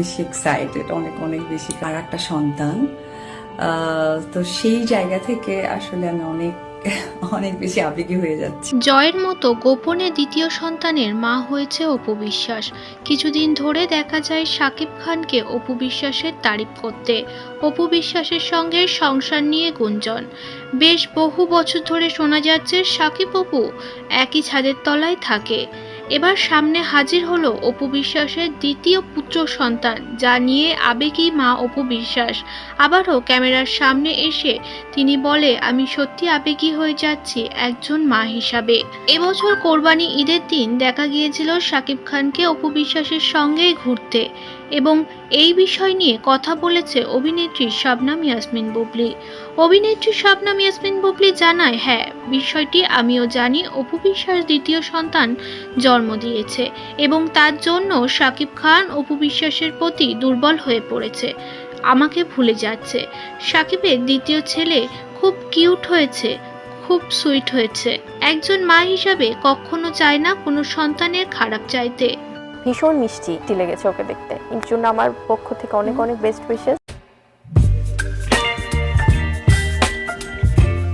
বেশি এক্সাইটেড অনেক অনেক বেশি আর একটা সন্তান। তো সেই জায়গা থেকে আসলে আমি অনেক অনেক বেশি আবেগী হয়ে যাচ্ছি। জয়ের মতো গোপনে দ্বিতীয় সন্তানের মা হয়েছে অপু বিশ্বাস। কিছুদিন ধরে দেখা যায় শাকিব খানকে অপু বিশ্বাসের তারিফ করতে। অপু বিশ্বাসের সঙ্গে সংসার নিয়ে গুঞ্জন। বেশ বহু বছর ধরে শোনা যাচ্ছে শাকিব অপু একই ছাদের তলায় থাকে। এবার সামনে হাজির হলো অপু বিশ্বাসের দ্বিতীয় পুত্র সন্তান, যা নিয়ে আবেগী মা অপু বিশ্বাস। আবারও ক্যামেরার সামনে এসে তিনি বলে, আমি সত্যি আবেগী হয়ে যাচ্ছি একজন মা হিসাবে। এবছর কোরবানি ঈদের দিন দেখা গিয়েছিল শাকিব খানকে অপু বিশ্বাসের সঙ্গেই ঘুরতে। এবং এই বিষয় নিয়ে কথা বলেছে অভিনেত্রী শবনাম ইয়াসমিন বুবলি। অভিনেত্রী শবনাম ইয়াসমিন বুবলি জানায় হ্যাঁ বিষয়টি আমিও জানি, অপু বিশ্বাস দ্বিতীয় সন্তান জন্ম দিয়েছে এবং তার জন্য শাকিব খান অপু বিশ্বাসের প্রতি দুর্বল হয়ে পড়েছে। আমাকে ভুলে যাচ্ছে। সাকিবের দ্বিতীয় ছেলে খুব কিউট হয়েছে, খুব সুইট হয়েছে। একজন মা হিসাবে কখনো চায় না কোনো সন্তানের খারাপ চাইতে। ভীষণ মিষ্টি লেগেছে ওকে দেখতে। এর জন্য আমার পক্ষ থেকে অনেক অনেক বেস্ট উইশেস